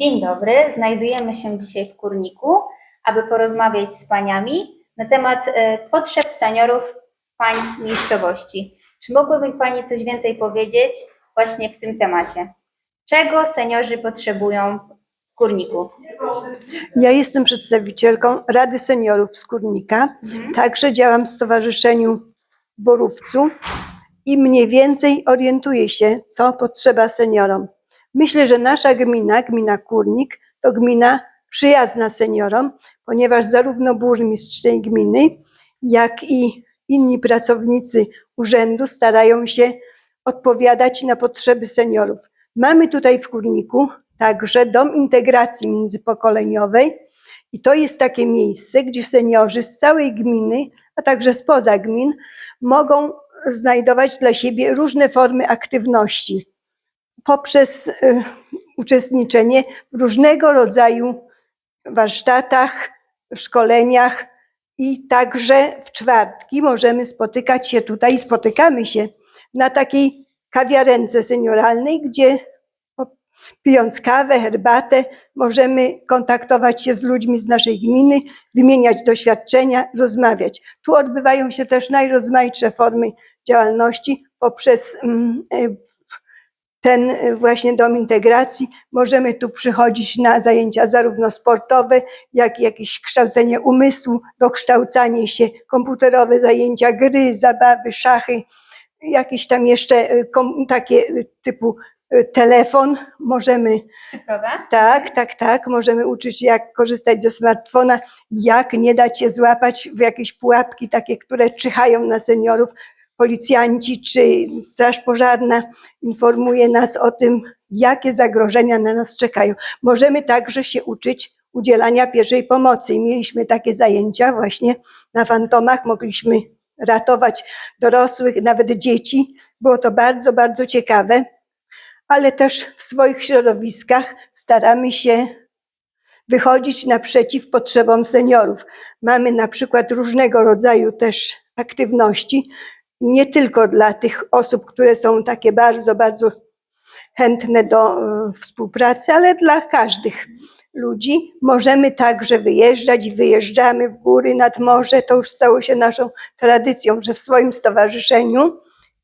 Dzień dobry, znajdujemy się dzisiaj w Kurniku, aby porozmawiać z paniami na temat e, potrzeb seniorów w pań miejscowości. Czy mogłyby pani coś więcej powiedzieć właśnie w tym temacie? Czego seniorzy potrzebują w Kurniku? Ja jestem przedstawicielką Rady Seniorów z Kurnika. Także działam w Stowarzyszeniu Borówcu i mniej więcej orientuję się, co potrzeba seniorom. Myślę, że nasza gmina, gmina Kurnik, to gmina przyjazna seniorom, ponieważ zarówno burmistrz tej gminy, jak i inni pracownicy urzędu starają się odpowiadać na potrzeby seniorów. Mamy tutaj w Kurniku także dom integracji międzypokoleniowej i to jest takie miejsce, gdzie seniorzy z całej gminy, a także spoza gmin mogą znajdować dla siebie różne formy aktywności poprzez y, uczestniczenie w różnego rodzaju warsztatach, szkoleniach i także w czwartki możemy spotykać się tutaj, spotykamy się na takiej kawiarence senioralnej, gdzie pijąc kawę, herbatę, możemy kontaktować się z ludźmi z naszej gminy, wymieniać doświadczenia, rozmawiać. Tu odbywają się też najrozmaitsze formy działalności poprzez mm, y, ten y, właśnie dom integracji. Możemy tu przychodzić na zajęcia zarówno sportowe, jak i jakieś kształcenie umysłu, dokształcanie się, komputerowe zajęcia, gry, zabawy, szachy, jakieś tam jeszcze y, takie y, typu telefon. Możemy Cyfrowe? tak, tak, tak. Możemy uczyć jak korzystać ze smartfona, jak nie dać się złapać w jakieś pułapki, takie, które czyhają na seniorów. Policjanci czy Straż Pożarna informuje nas o tym, jakie zagrożenia na nas czekają. Możemy także się uczyć udzielania pierwszej pomocy. Mieliśmy takie zajęcia właśnie na fantomach. Mogliśmy ratować dorosłych, nawet dzieci. Było to bardzo, bardzo ciekawe ale też w swoich środowiskach staramy się wychodzić naprzeciw potrzebom seniorów. Mamy na przykład różnego rodzaju też aktywności, nie tylko dla tych osób, które są takie bardzo, bardzo chętne do e, współpracy, ale dla każdych ludzi. Możemy także wyjeżdżać i wyjeżdżamy w góry, nad morze. To już stało się naszą tradycją, że w swoim stowarzyszeniu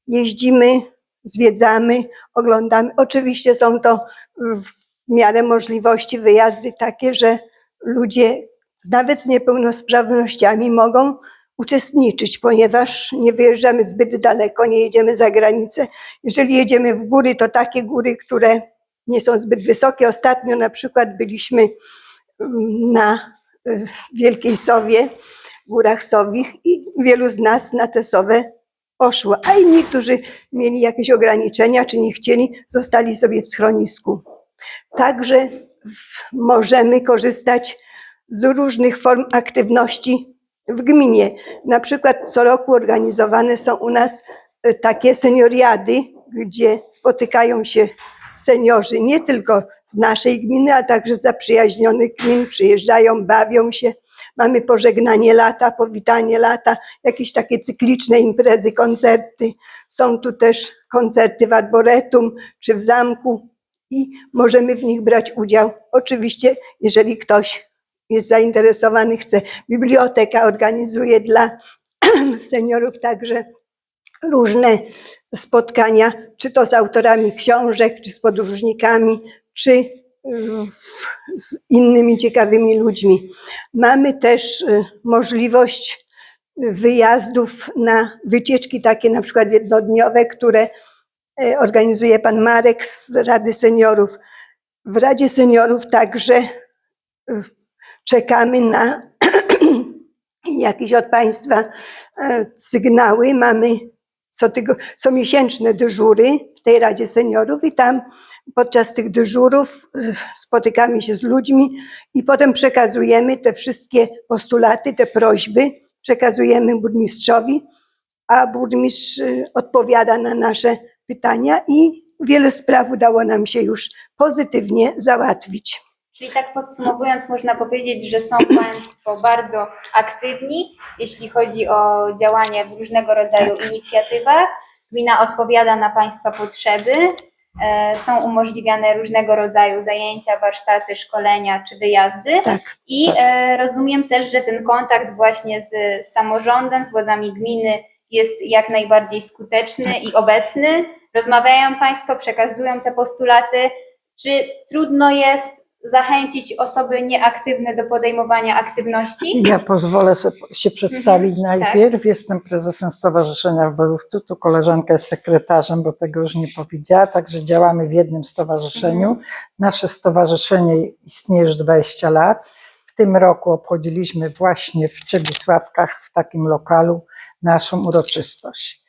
jeździmy, zwiedzamy, oglądamy. Oczywiście są to w miarę możliwości wyjazdy takie, że ludzie nawet z niepełnosprawnościami mogą uczestniczyć, ponieważ nie wyjeżdżamy zbyt daleko, nie jedziemy za granicę. Jeżeli jedziemy w góry, to takie góry, które nie są zbyt wysokie. Ostatnio na przykład byliśmy mm, na y, Wielkiej Sowie, Górach Sowich i wielu z nas na te Sowę poszło, a inni, którzy mieli jakieś ograniczenia, czy nie chcieli, zostali sobie w schronisku. Także możemy korzystać z różnych form aktywności w gminie. Na przykład co roku organizowane są u nas e, takie senioriady, gdzie spotykają się seniorzy nie tylko z naszej gminy, a także z zaprzyjaźnionych gmin, przyjeżdżają, bawią się. Mamy pożegnanie lata, powitanie lata, jakieś takie cykliczne imprezy, koncerty. Są tu też koncerty w Arboretum czy w zamku i możemy w nich brać udział. Oczywiście, jeżeli ktoś jest zainteresowany, chce. Biblioteka organizuje dla seniorów także różne spotkania, czy to z autorami książek, czy z podróżnikami, czy z innymi ciekawymi ludźmi. Mamy też y, możliwość wyjazdów na wycieczki takie na przykład jednodniowe, które e, organizuje pan Marek z Rady Seniorów. W Radzie Seniorów także y, czekamy na jakieś od państwa e, sygnały. Mamy co, tygo, co miesięczne dyżury w tej Radzie Seniorów i tam podczas tych dyżurów y, spotykamy się z ludźmi i potem przekazujemy te wszystkie postulaty, te prośby, przekazujemy burmistrzowi, a burmistrz y, odpowiada na nasze pytania i wiele spraw udało nam się już pozytywnie załatwić. Czyli tak podsumowując, można powiedzieć, że są Państwo bardzo aktywni, jeśli chodzi o działanie w różnego rodzaju inicjatywach. Gmina odpowiada na Państwa potrzeby e, są umożliwiane różnego rodzaju zajęcia, warsztaty, szkolenia czy wyjazdy. Tak. I e, rozumiem też, że ten kontakt właśnie z samorządem, z władzami gminy jest jak najbardziej skuteczny i obecny. Rozmawiają Państwo, przekazują te postulaty. Czy trudno jest zachęcić osoby nieaktywne do podejmowania aktywności? Ja pozwolę sobie się przedstawić Mhm, najpierw. Jestem prezesem Stowarzyszenia w Borówcu, tu koleżanka jest sekretarzem, bo tego już nie powiedziała, także działamy w jednym stowarzyszeniu. Nasze stowarzyszenie istnieje już 20 lat. W tym roku obchodziliśmy właśnie w Czebisławkach, w takim lokalu, naszą uroczystość.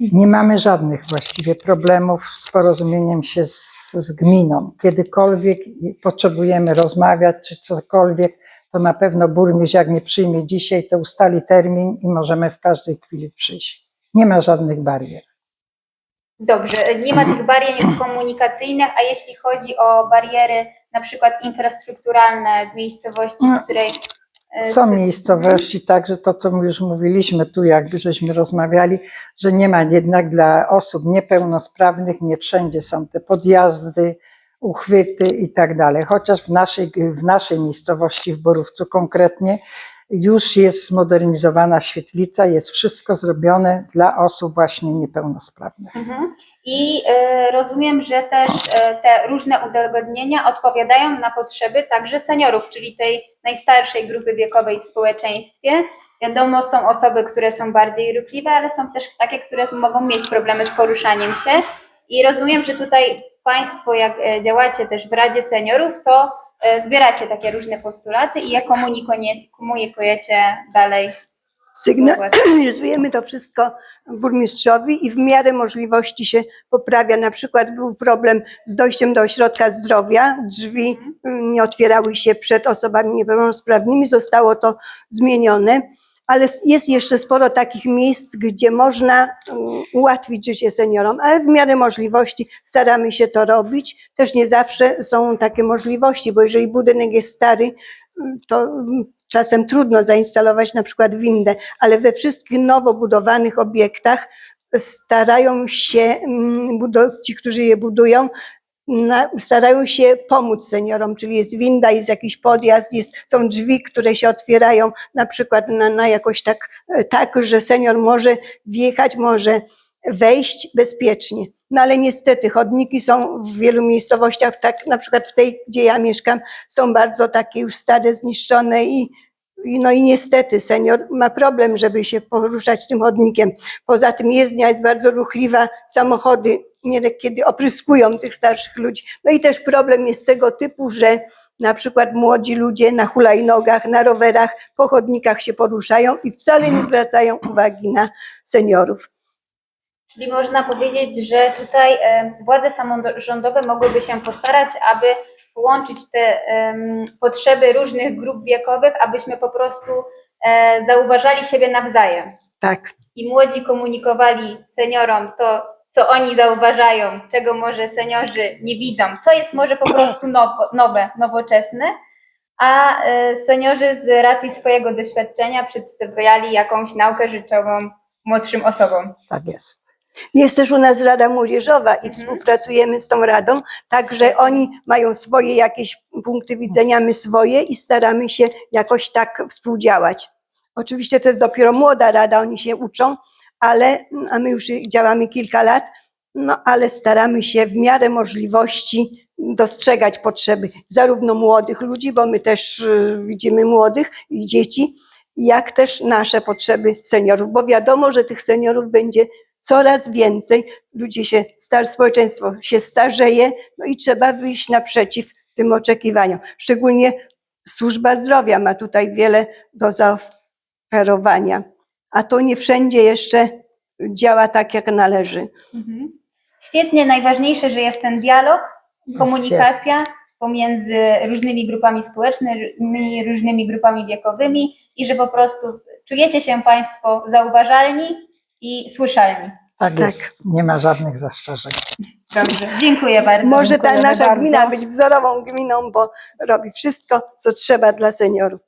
Nie mamy żadnych właściwie problemów z porozumieniem się z, z gminą. Kiedykolwiek potrzebujemy rozmawiać czy cokolwiek, to na pewno burmistrz, jak nie przyjmie dzisiaj, to ustali termin i możemy w każdej chwili przyjść. Nie ma żadnych barier. Dobrze, nie ma tych barier komunikacyjnych, a jeśli chodzi o bariery na przykład infrastrukturalne w miejscowości, w której Są ty- miejscowości, także to, co my już mówiliśmy tu, jakby żeśmy rozmawiali, że nie ma jednak dla osób niepełnosprawnych, nie wszędzie są te podjazdy, uchwyty i tak dalej. Chociaż w naszej, w naszej miejscowości, w Borówcu konkretnie, już jest zmodernizowana świetlica, jest wszystko zrobione dla osób właśnie niepełnosprawnych. Mhm. I e, rozumiem, że też e, te różne udogodnienia odpowiadają na potrzeby także seniorów, czyli tej najstarszej grupy wiekowej w społeczeństwie. Wiadomo, są osoby, które są bardziej ruchliwe, ale są też takie, które mogą mieć problemy z poruszaniem się. I rozumiem, że tutaj Państwo, jak e, działacie też w Radzie Seniorów, to zbieracie takie różne postulaty i je komunikujecie dalej. Sygnalizujemy to wszystko burmistrzowi i w miarę możliwości się poprawia. Na przykład był problem z dojściem do ośrodka zdrowia. Drzwi mm, nie otwierały się przed osobami niepełnosprawnymi, zostało to zmienione. Ale jest jeszcze sporo takich miejsc, gdzie można mm, ułatwić życie seniorom, ale w miarę możliwości staramy się to robić. Też nie zawsze są takie możliwości, bo jeżeli budynek jest stary, mm, to czasem trudno zainstalować na przykład windę, ale we wszystkich nowo budowanych obiektach starają się mm, ci, którzy je budują, starają się pomóc seniorom, czyli jest winda, jest jakiś podjazd, jest, są drzwi, które się otwierają na przykład na, na jakoś tak, e, tak, że senior może wjechać, może wejść bezpiecznie. No ale niestety chodniki są w wielu miejscowościach, tak na przykład w tej, gdzie ja mieszkam, są bardzo takie już stare, zniszczone i no i niestety senior ma problem, żeby się poruszać tym chodnikiem. Poza tym jezdnia jest bardzo ruchliwa, samochody niekiedy opryskują tych starszych ludzi. No i też problem jest tego typu, że na przykład młodzi ludzie na hulajnogach, na rowerach, po chodnikach się poruszają i wcale nie zwracają uwagi na seniorów. Czyli można powiedzieć, że tutaj e, władze samorządowe mogłyby się postarać, aby połączyć te potrzeby różnych grup wiekowych, abyśmy po prostu e, zauważali siebie nawzajem. Tak. I młodzi komunikowali seniorom to, co oni zauważają, czego może seniorzy nie widzą, co jest może po prostu nowo, nowe, nowoczesne, a e, seniorzy z racji swojego doświadczenia przedstawiali jakąś naukę życiową młodszym osobom. Tak jest. Jest też u nas Rada Młodzieżowa i współpracujemy z tą radą, także oni mają swoje jakieś punkty widzenia, my swoje i staramy się jakoś tak współdziałać. Oczywiście to jest dopiero młoda rada, oni się uczą, ale a my już działamy kilka lat, no ale staramy się w miarę możliwości dostrzegać potrzeby zarówno młodych ludzi, bo my też y, widzimy młodych i dzieci, jak też nasze potrzeby seniorów, bo wiadomo, że tych seniorów będzie coraz więcej, ludzie się, star, społeczeństwo się starzeje, no i trzeba wyjść naprzeciw tym oczekiwaniom. Szczególnie służba zdrowia ma tutaj wiele do zaoferowania, a to nie wszędzie jeszcze działa tak, jak należy. Mhm. Świetnie, najważniejsze, że jest ten dialog, komunikacja pomiędzy różnymi grupami społecznymi, różnymi grupami wiekowymi i że po prostu czujecie się Państwo zauważalni i słyszalni. Tak, Tak. jest. Nie ma żadnych zastrzeżeń. Dobrze, dziękuję bardzo. Może ta dziękujemy nasza bardzo. gmina być wzorową gminą, bo robi wszystko, co trzeba dla seniorów.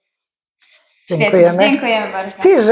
Świetnie, Dziękujemy. dziękujemy bardzo. Ty, że